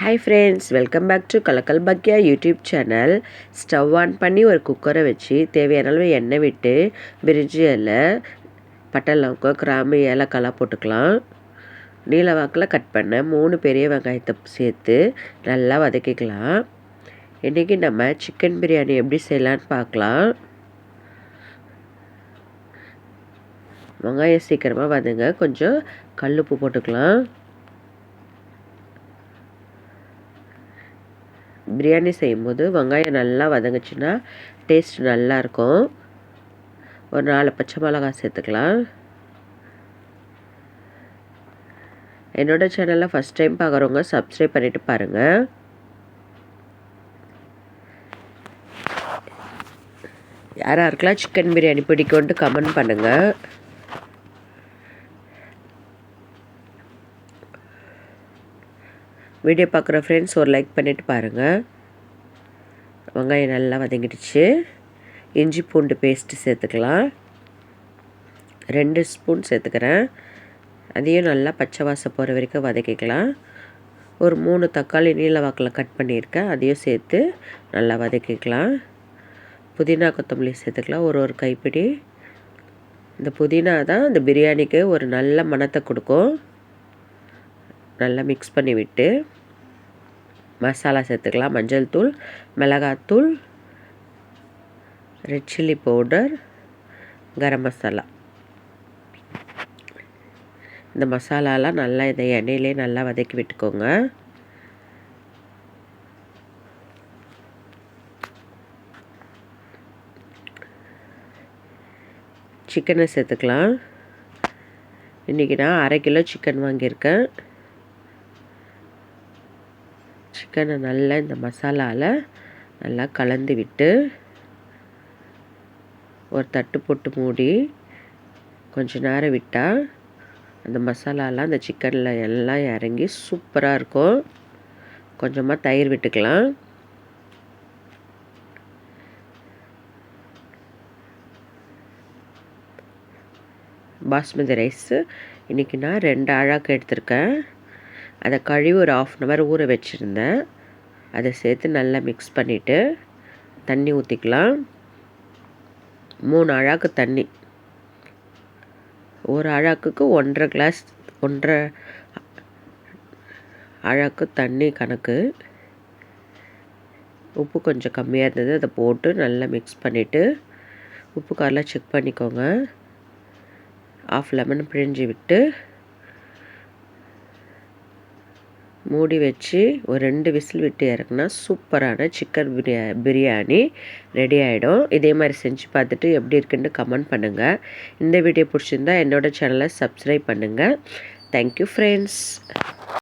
Hi friends welcome back to Kalakkal Bakkiya YouTube channel stove on பண்ணி ஒரு குக்கரை வச்சு தேவையான அளவு எண்ணெய் விட்டு பிரிஞ்சி இலை பட்டை லவங்கம் கிராம்பு ஏலக்காலாம் போட்டுக்கலாம். நீல வாக்கில் கட் பண்ண மூணு பெரிய வெங்காயத்தை சேர்த்து நல்லா வதக்கிக்கலாம். இன்றைக்கி நம்ம சிக்கன் பிரியாணி எப்படி செய்யலான்னு பார்க்கலாம். வெங்காயம் சீக்கிரமாக வதங்க கொஞ்சம் கல்லுப்பு போட்டுக்கலாம். பிரியாணி செய்யும்போது வெங்காயம் நல்லா வதங்குச்சுன்னா டேஸ்ட் நல்லாயிருக்கும். ஒரு நாலு பச்சை மிளகாய் சேர்த்துக்கலாம். என்னோடய சேனலில் ஃபஸ்ட் டைம் பார்க்குறவங்க சப்ஸ்கிரைப் பண்ணிவிட்டு பாருங்கள் யார் யாருக்கெல்லாம் சிக்கன் பிரியாணி பிடிக்கும்ன்ட்டு கமெண்ட் பண்ணுங்கள் வீடியோ பார்க்குற ஃப்ரெண்ட்ஸ் ஒரு லைக் பண்ணிவிட்டு பாருங்கள் வெங்காயம் நல்லா வதங்கிடுச்சு. இஞ்சி பூண்டு பேஸ்ட்டு சேர்த்துக்கலாம். ரெண்டு ஸ்பூன் சேர்த்துக்கிறேன். அதையும் நல்லா பச்சை வாசம் போகிற வரைக்கும் வதக்கிக்கலாம். ஒரு மூணு தக்காளி நீல வாக்கில் கட் பண்ணியிருக்கேன். அதையும் சேர்த்து நல்லா வதக்கிக்கலாம். புதினா கொத்தமல்லி சேர்த்துக்கலாம். ஒரு ஒரு கைப்பிடி. இந்த புதினா தான் இந்த பிரியாணிக்கு ஒரு நல்ல மணத்தை கொடுக்கும். நல்லா மிக்ஸ் பண்ணிவிட்டு மசாலா சேர்த்துக்கலாம். மஞ்சள் தூள் மிளகாத்தூள் red chilli powder garam masala. இந்த மசாலாலாம் நல்லா இந்த எண்ணெயிலே நல்லா வதக்கி விட்டுக்கோங்க. சிக்கனை சேர்த்துக்கலாம். இன்றைக்கி நான் அரை கிலோ சிக்கன் வாங்கியிருக்கேன். சிக்கனை நல்லா இந்த மசாலாவில் நல்லா கலந்து விட்டு ஒரு தட்டு போட்டு மூடி கொஞ்ச நேரம் விட்டால் அந்த மசாலாலாம் அந்த சிக்கனில் எல்லாம் இறங்கி சூப்பராக இருக்கும். கொஞ்சமாக தயிர் விட்டுக்கலாம். பாஸ்மதி ரைஸு. இன்றைக்கி நான் ரெண்டு அழாக்கு எடுத்திருக்கேன். அதை கழுவி ஒரு ஆஃப் அன் ஹவர் ஊற வச்சுருந்தேன். அதை சேர்த்து நல்லா மிக்ஸ் பண்ணிவிட்டு தண்ணி ஊற்றிக்கலாம் மூணு அழாக்கு தண்ணி. ஒரு அழாக்குக்கு ஒன்றரை கிளாஸ் ஒன்றரை அழாக்கு தண்ணி கணக்கு. உப்பு கொஞ்சம் கம்மியாக இருந்தது அதை போட்டு நல்லா மிக்ஸ் பண்ணிவிட்டு உப்பு காரெலாம் செக் பண்ணிக்கோங்க. ஆஃப் லெமன் பிழிஞ்சு விட்டு மூடி வச்சு ஒரு ரெண்டு விசில் விட்டு இறக்குனா சூப்பரான சிக்கன் பிரியா பிரியாணி ரெடி ஆகிடும் இதே மாதிரி செஞ்சு பார்த்துட்டு எப்படி இருக்குன்னு கமெண்ட் பண்ணுங்கள் இந்த வீடியோ பிடிச்சிருந்தா என்னோடய சேனலை சப்ஸ்கிரைப் பண்ணுங்கள் தேங்க்யூ ஃப்ரெண்ட்ஸ்